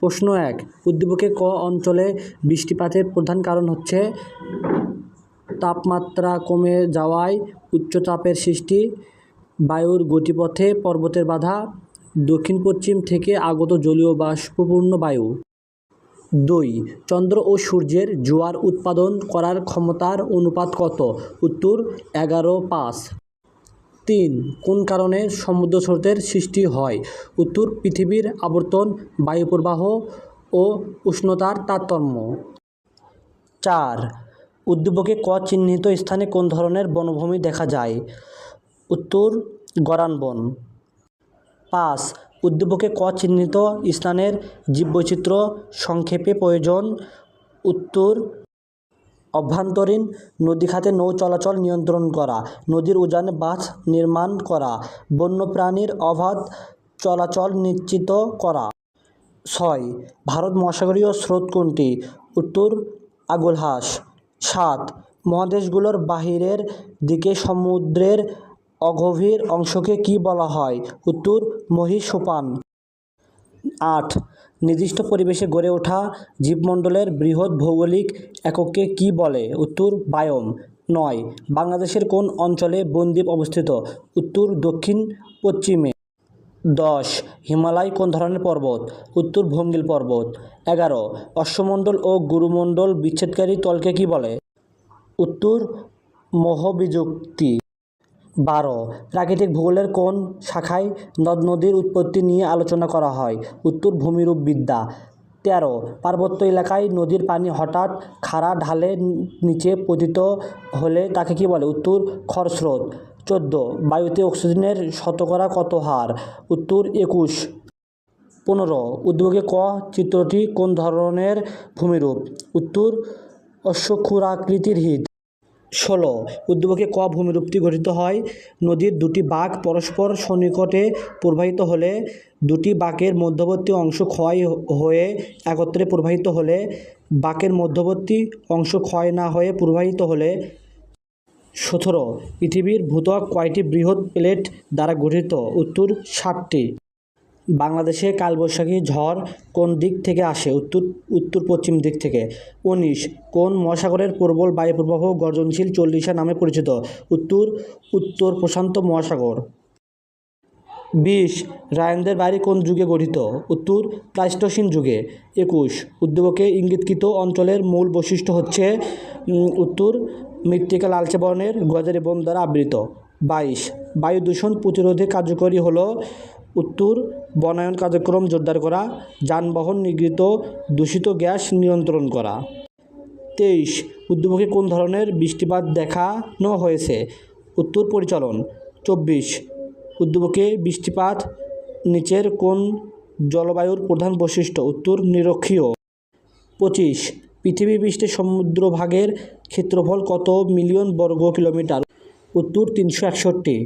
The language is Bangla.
প্রশ্ন এক, উদ্দীপকে ক অঞ্চলে বৃষ্টিপাতের প্রধান কারণ হচ্ছে তাপমাত্রা কমে যাওয়ায় উচ্চচাপের সৃষ্টি, বায়ুর গতিপথে পর্বতের বাধা দক্ষিণ পশ্চিম থেকে আগত জলীয় বাষ্পপূর্ণ বায়ু। দুই, চন্দ্র ও সূর্যের জোয়ার উৎপাদন করার ক্ষমতার অনুপাত কত? উত্তর, এগারো পাঁচ। তিন, কোন কারণে সমুদ্র স্রোতের সৃষ্টি হয়? উত্তর, পৃথিবীর আবর্তন বায়ুপ্রবাহ ও উষ্ণতার তারতম্য। চার, উদ্দীপকে ক চিহ্নিত স্থানে কোন ধরনের বনভূমি দেখা যায়? উত্তর, গরান বন। পাঁচ, উদ্দীপকে ক চিহ্নিত স্থানের জীববৈচিত্র্য সংক্ষেপে প্রয়োজন? উত্তর অভ্যন্তরীণ নদী খাতে নৌ চলাচল নিয়ন্ত্রণ করা, নদীর উজানে বাঁধ নির্মাণ করা, বন্যপ্রাণীর অবাধ চলাচল নিশ্চিত করা। ছয়, ভারত মহাসাগরীয় স্রোত কোনটি? উত্তর, আগলহাস। সাত, মহাদেশগুলোর বাহিরের দিকে সমুদ্রের অগভীর অংশকে কী বলা হয়? উত্তর, মহীসোপান। আট নির্দিষ্ট পরিবেশে গড়ে ওঠা জীবমণ্ডলের বৃহৎ ভৌগোলিক এককে কী বলে? উত্তর, বায়োম। নয়। বাংলাদেশের কোন অঞ্চলে বনদ্বীপ অবস্থিত? উত্তর, দক্ষিণ, পশ্চিমে। দশ। হিমালয় কোন ধরনের পর্বত? উত্তর, ভঙ্গিল পর্বত। এগারো। অশ্বমণ্ডল ও গুরুমণ্ডল বিচ্ছেদকারী তলকে কী বলে? উত্তর, মোহবিযুক্তি। বারো। প্রাকৃতিক ভূগোলের কোন শাখায় নদ নদীর উৎপত্তি নিয়ে আলোচনা করা হয়? উত্তর, ভূমিরূপ বিদ্যা। তেরো। পার্বত্য এলাকায় নদীর পানি হঠাৎ খাড়া ঢালে নিচে পতিত হলে তাকে কী বলে? উত্তর খরস্রোত চোদ্দ। বায়ুতে অক্সিজেনের শতকরা কত হার? উত্তর, একুশ। পনেরো। উদ্যোগে ক চিত্রটি কোন ধরনের ভূমিরূপ? উত্তর অশ্বক্ষুরাকৃতির হ্রদ ষোলো। উদ্যোগে ক ভূমিরূপটি গঠিত হয়? নদীর দুটি বাঁক পরস্পর সন্নিকটে প্রবাহিত হলে দুটি বাঁকের মধ্যবর্তী অংশ ক্ষয় হয়ে একত্রে প্রবাহিত হলে বাঁকের মধ্যবর্তী অংশ ক্ষয় না হয়ে প্রবাহিত হলে সতেরো। পৃথিবীর ভূত্বক কয়টি বৃহৎ প্লেট দ্বারা গঠিত? উত্তর ষাটটি। বাংলাদেশে কালবৈশাখী ঝড় কোন দিক থেকে আসে? উত্তর উত্তর পশ্চিম দিক থেকে। উনিশ, কোন মহাসাগরের প্রবল বায়ুপ্রবাহ গর্জনশীল চল্লিশা নামে পরিচিত? উত্তর উত্তর প্রশান্ত মহাসাগর। বিশ, রায়নদের বাড়ি কোন যুগে গঠিত? উত্তর, প্লাইস্টোসিন যুগে। একুশ, উদ্যোগকে ইঙ্গিতকৃত অঞ্চলের মূল বৈশিষ্ট্য হচ্ছে উত্তর মৃত্তিকা লালচে বর্ণের গজারি বন দ্বারা আবৃত। বাইশ, বায়ু দূষণ প্রতিরোধে কার্যকরী হলো উত্তর বনায়ন কার্যক্রম জোরদার করা, যানবাহন নিগৃহীত, দূষিত গ্যাস নিয়ন্ত্রণ করা। তেইশ উদ্যোগে কোন ধরনের বৃষ্টিপাত দেখানো হয়েছে? উত্তর পরিচালন। চব্বিশ উদ্যোগে বৃষ্টিপাত নিচের কোন জলবায়ুর প্রধান বৈশিষ্ট্য? উত্তর, নিরক্ষীয়। পঁচিশ, পৃথিবী পৃষ্ঠের সমুদ্রভাগের ক্ষেত্রফল কত মিলিয়ন বর্গ কিলোমিটার? উত্তর, তিনশো একষট্টি।